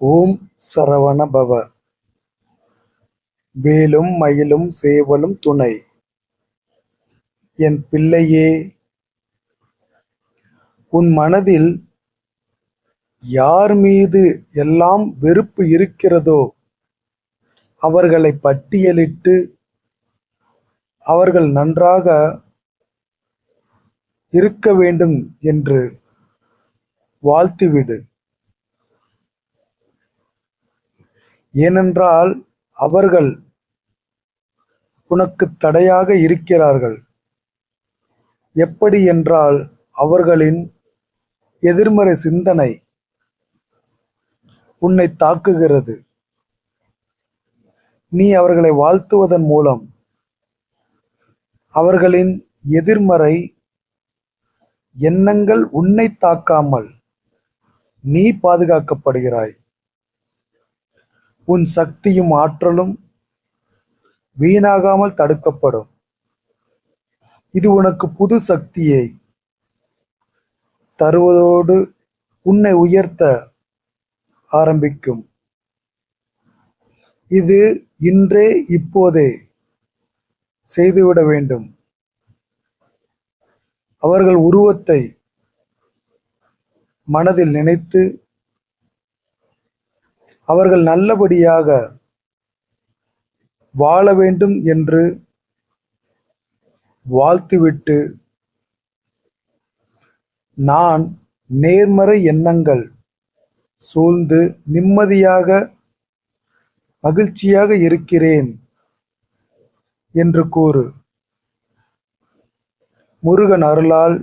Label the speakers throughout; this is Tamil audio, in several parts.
Speaker 1: ஓம் சரவண பவ. வேலும் மயிலும் சேவலும் துணை. என் பிள்ளையே உன் மனதில் யார் மீது எல்லாம் வெறுப்பு இருக்கிறதோ அவர்களை பட்டியலிட்டு அவர்கள் நன்றாக இருக்க வேண்டும் என்று வாழ்த்துவிடு. ஏனென்றால் அவர்கள் உனக்கு தடையாக இருக்கிறார்கள். எப்படி என்றால் அவர்களின் எதிர்மறை சிந்தனை உன்னை தாக்குகிறது. நீ அவர்களை வாழ்த்துவதன் மூலம் அவர்களின் எதிர்மறை எண்ணங்கள் உன்னை தாக்காமல் நீ பாதுகாக்கப்படுகிறாய். உன் சக்தியும் ஆற்றலும் வீணாகாமல் தடுக்கப்படும். இது உனக்கு புது சக்தியை தருவதோடு உன்னை உயர்த்த ஆரம்பிக்கும். இது இன்றே இப்போதே செய்துவிட வேண்டும். அவர்கள் உருவத்தை மனதில் நினைத்து அவர்கள் நல்லபடியாக வாழ வேண்டும் என்று வாழ்த்துவிட்டு நான் நேர்மறை எண்ணங்கள் சூழ்ந்து நிம்மதியாக மகிழ்ச்சியாக இருக்கிறேன் என்று கூறு. முருகன் அருளால்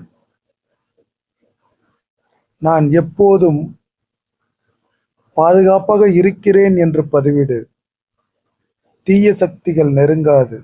Speaker 1: நான் எப்போதும் பாதுகாப்பாக இருக்கிறேன் என்று பதிவிடு. தீய சக்திகள் நெருங்காது.